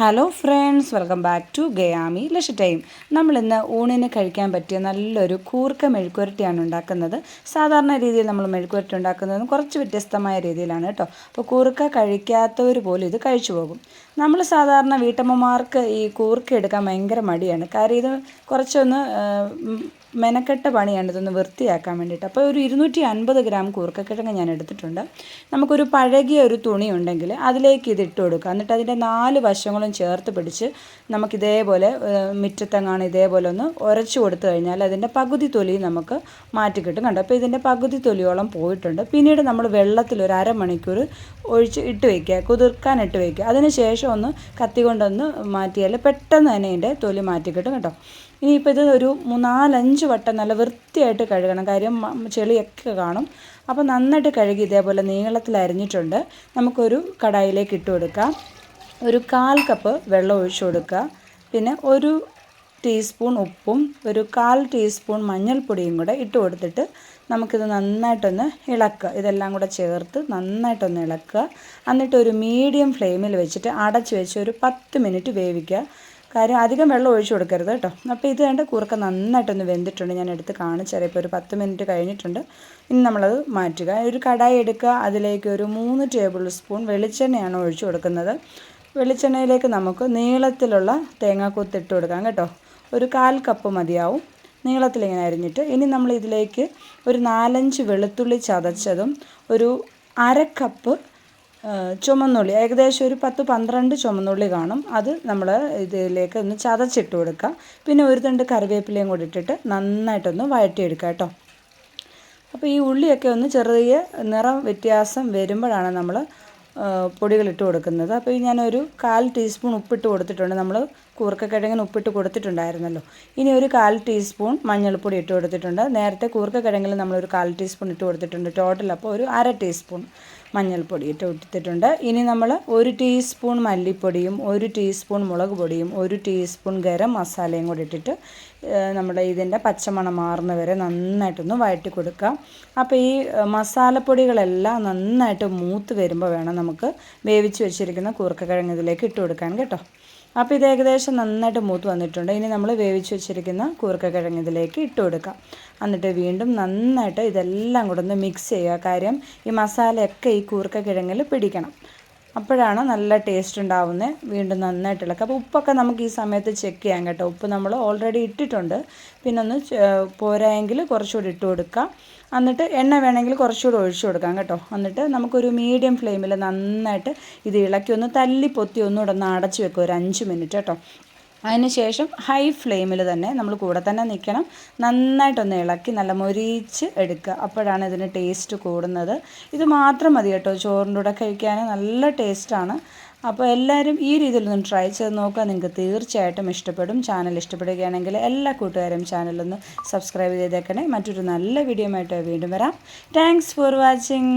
Hello friends welcome back to ഗയാമി ലഷ time നമ്മളിന്ന് ഊണിന് കഴിക്കാൻ പറ്റിയ നല്ലൊരു കൂർക്ക മെഴുക്കുരട്ടിയാണ് ഉണ്ടാക്കുന്നത്. സാധാരണ രീതിയിൽ നമ്മൾ മെഴുക്കുരട്ടി ഉണ്ടാക്കുന്നതും കുറച്ച് വ്യത്യസ്തമായ രീതിയിലാണ് കേട്ടോ. അപ്പോൾ കൂർക്ക കഴിക്കാത്തവർ പോലും ഇത് കഴിച്ചു പോകും. നമ്മൾ സാധാരണ വീട്ടമ്മമാർക്ക് ഈ കൂർക്ക എടുക്കാൻ ഭയങ്കര മടിയാണ്. കാര്യം ഇത് കുറച്ചൊന്ന് മെനക്കെട്ട പണിയാണ്. ഇതൊന്ന് വൃത്തിയാക്കാൻ വേണ്ടിയിട്ട്. അപ്പോൾ ഒരു ഇരുന്നൂറ്റി അൻപത് ഗ്രാം കൂർക്കക്കിഴങ്ങ് ഞാൻ എടുത്തിട്ടുണ്ട്. നമുക്കൊരു പഴകിയ ഒരു തുണി ഉണ്ടെങ്കിൽ അതിലേക്ക് ഇത് ഇട്ട് കൊടുക്കുക. എന്നിട്ട് അതിന്റെ നാല് വശങ്ങളും ചേർത്ത് പിടിച്ച് നമുക്കിതേപോലെ ഏഹ്, മുറ്റത്തെങ്ങാണ് ഇതേപോലെ ഒന്ന് ഉരച്ചു കൊടുത്തു കഴിഞ്ഞാൽ അതിന്റെ പകുതി തൊലി നമുക്ക് മാറ്റി കിട്ടും. കണ്ടോ? അപ്പോൾ ഇതിന്റെ പകുതി തൊലിയോളം പോയിട്ടുണ്ട്. പിന്നീട് നമ്മൾ വെള്ളത്തിൽ ഒരു അരമണിക്കൂർ ഒഴിച്ച് ഇട്ട് വയ്ക്കുക. കുതിർക്കാൻ ഇട്ട് വയ്ക്കുക. അതിന് ശേഷം ഒന്ന് കത്തി കൊണ്ടൊന്ന് മാറ്റിയാൽ പെട്ടെന്ന് തന്നെ ഇതിന്റെ തൊലി മാറ്റി കിട്ടും കേട്ടോ. ഇനിയിപ്പോൾ ഇത് ഒരു മൂന്നാലഞ്ച് വട്ടം നല്ല വൃത്തിയായിട്ട് കഴുകണം. കാര്യം ചെളിയൊക്കെ കാണും. അപ്പോൾ നന്നായിട്ട് കഴുകി ഇതേപോലെ നീളത്തിൽ അരിഞ്ഞിട്ടുണ്ട്. നമുക്കൊരു കടായിലേക്ക് ഇട്ട് കൊടുക്കാം. ഒരു കാൽ കപ്പ് വെള്ളം ഒഴിച്ചു കൊടുക്കുക. പിന്നെ ഒരു ടീസ്പൂൺ ഉപ്പും ഒരു കാൽ ടീസ്പൂൺ മഞ്ഞൾപ്പൊടിയും കൂടെ ഇട്ട് കൊടുത്തിട്ട് നമുക്കിത് നന്നായിട്ടൊന്ന് ഇളക്കുക. ഇതെല്ലാം കൂടെ ചേർത്ത് നന്നായിട്ടൊന്ന് ഇളക്കുക. എന്നിട്ട് ഒരു മീഡിയം ഫ്ലെയിമിൽ വെച്ചിട്ട് അടച്ച് വെച്ച് ഒരു പത്ത് മിനിറ്റ് വേവിക്കുക. കാര്യം അധികം വെള്ളം ഒഴിച്ചു കൊടുക്കരുത് കേട്ടോ. അപ്പോൾ ഇത് കണ്ട് കൂർക്ക നന്നായിട്ടൊന്ന് വെന്തിട്ടുണ്ട്. ഞാൻ എടുത്ത് കാണിച്ചുതരാം ഇപ്പോൾ ഒരു പത്ത് മിനിറ്റ് കഴിഞ്ഞിട്ടുണ്ട്. ഇനി നമ്മളത് മാറ്റുക. ഒരു കടായി എടുക്കുക. അതിലേക്ക് ഒരു മൂന്ന് ടേബിൾ സ്പൂൺ വെളിച്ചെണ്ണയാണ് ഒഴിച്ചു കൊടുക്കുന്നത്. വെളിച്ചെണ്ണയിലേക്ക് നമുക്ക് നീളത്തിലുള്ള തേങ്ങാക്കൂത്ത് ഇട്ട് കൊടുക്കാം കേട്ടോ. ഒരു കാൽ കപ്പ് മതിയാവും. നീളത്തിലിങ്ങനെ അരിഞ്ഞിട്ട് ഇനി നമ്മൾ ഇതിലേക്ക് ഒരു നാലഞ്ച് വെളുത്തുള്ളി ചതച്ചതും ഒരു അര കപ്പ് ചുമന്നുള്ളി. ഏകദേശം ഒരു പത്ത് പന്ത്രണ്ട് ചുമന്നുള്ളി കാണും. അത് നമ്മൾ ഇതിലേക്ക് ഒന്ന് ചതച്ചിട്ട് കൊടുക്കുക പിന്നെ ഒരു തണ്ട് കറിവേപ്പിലയും കൂടി ഇട്ടിട്ട് നന്നായിട്ടൊന്ന് വഴറ്റിയെടുക്കുക കേട്ടോ. അപ്പോൾ ഈ ഉള്ളിയൊക്കെ ഒന്ന് ചെറിയ നിറം വ്യത്യാസം വരുമ്പോഴാണ് നമ്മൾ പൊടികൾ ഇട്ട് കൊടുക്കുന്നത്. അപ്പോൾ ഞാനൊരു കാൽ ടീസ്പൂൺ ഉപ്പിട്ട് കൊടുത്തിട്ടുണ്ട്. നമ്മൾ കൂർക്കക്കിഴങ്ങിന് ഉപ്പിട്ട് കൊടുത്തിട്ടുണ്ടായിരുന്നല്ലോ. ഇനി ഒരു കാൽ ടീസ്പൂൺ മഞ്ഞൾപ്പൊടി ഇട്ട് കൊടുത്തിട്ടുണ്ട്. നേരത്തെ കൂർക്കക്കിഴങ്ങിൽ നമ്മളൊരു കാൽ ടീസ്പൂൺ ഇട്ട് കൊടുത്തിട്ടുണ്ട് ടോട്ടൽ അപ്പോൾ ഒരു അര ടീസ്പൂൺ മഞ്ഞൾപ്പൊടി ഇട്ട് കൊടുത്തിട്ടുണ്ട്. ഇനി നമ്മൾ ഒരു ടീസ്പൂൺ മല്ലിപ്പൊടിയും ഒരു ടീസ്പൂൺ മുളക് പൊടിയും ഒരു ടീസ്പൂൺ ഗരം മസാലയും കൂടി ഇട്ടിട്ട് നമ്മുടെ ഇതിന്റെ പച്ചമണം മാറുന്ന വരെ നന്നായിട്ടൊന്ന് വഴറ്റി കൊടുക്കാം. അപ്പോൾ ഈ മസാലപ്പൊടികളെല്ലാം നന്നായിട്ട് മൂത്ത് വരുമ്പോൾ വേണം നമുക്ക് വേവിച്ച് വെച്ചിരിക്കുന്ന കൂർക്കക്കിഴങ്ങ് ഇതിലേക്ക് ഇട്ട് കൊടുക്കാൻ കേട്ടോ. അപ്പോൾ ഇത് ഏകദേശം നന്നായിട്ട് മൂത്ത് വന്നിട്ടുണ്ട്. ഇനി നമ്മൾ വേവിച്ച് വെച്ചിരിക്കുന്ന കൂർക്കക്കിഴങ്ങ് ഇതിലേക്ക് ഇട്ട് കൊടുക്കാം. എന്നിട്ട് വീണ്ടും നന്നായിട്ട് ഇതെല്ലാം കൂടെ ഒന്ന് മിക്സ് ചെയ്യുക. കാര്യം ഈ മസാലയൊക്കെ ഈ കൂർക്കക്കിഴങ്ങിൽ പിടിക്കണം. അപ്പോഴാണ് നല്ല ടേസ്റ്റ് ഉണ്ടാവുന്നത് വീണ്ടും നന്നായിട്ട് ഇളക്കുക അപ്പോൾ ഉപ്പൊക്കെ നമുക്ക് ഈ സമയത്ത് ചെക്ക് ചെയ്യാം കേട്ടോ. ഉപ്പ് നമ്മൾ ഓൾറെഡി ഇട്ടിട്ടുണ്ട്. പിന്നെ ഒന്ന് പോരായെങ്കിൽ കുറച്ചുകൂടി ഇട്ട് കൊടുക്കാം. എന്നിട്ട് എണ്ണ വേണമെങ്കിൽ കുറച്ചുകൂടി ഒഴിച്ചു കൊടുക്കാം കേട്ടോ. എന്നിട്ട് നമുക്കൊരു മീഡിയം ഫ്ലെയിമിൽ നന്നായിട്ട് ഇത് ഇളക്കി ഒന്ന് തല്ലി പൊത്തി ഒന്നുകൂടെ ഒന്ന് അടച്ച് വെക്കുക ഒരു അഞ്ച് മിനിറ്റ് കേട്ടോ. അതിന് ശേഷം ഹൈ ഫ്ലെയിമിൽ തന്നെ നമ്മൾ കൂടെ തന്നെ നിൽക്കണം നന്നായിട്ടൊന്ന് ഇളക്കി നല്ല മൊരിച്ച് എടുക്കുക. അപ്പോഴാണ് ഇതിന് ടേസ്റ്റ് കൂടുന്നത്. ഇത് മാത്രം മതി കേട്ടോ. ചോറിന്റെ കൂടെ കഴിക്കാൻ നല്ല ടേസ്റ്റാണ് അപ്പോൾ എല്ലാവരും ഈ രീതിയിൽ രീതിയിലൊന്ന് ട്രൈ ചെയ്ത് നോക്കുക. നിങ്ങൾക്ക് തീർച്ചയായിട്ടും ഇഷ്ടപ്പെടും. ചാനൽ ഇഷ്ടപ്പെടുകയാണെങ്കിൽ എല്ലാ കൂട്ടുകാരും ചാനലൊന്ന് സബ്സ്ക്രൈബ് ചെയ്തേക്കണേ. മറ്റൊരു നല്ല വീഡിയോ ആയിട്ട് വീണ്ടും വരാം. Thanks for watching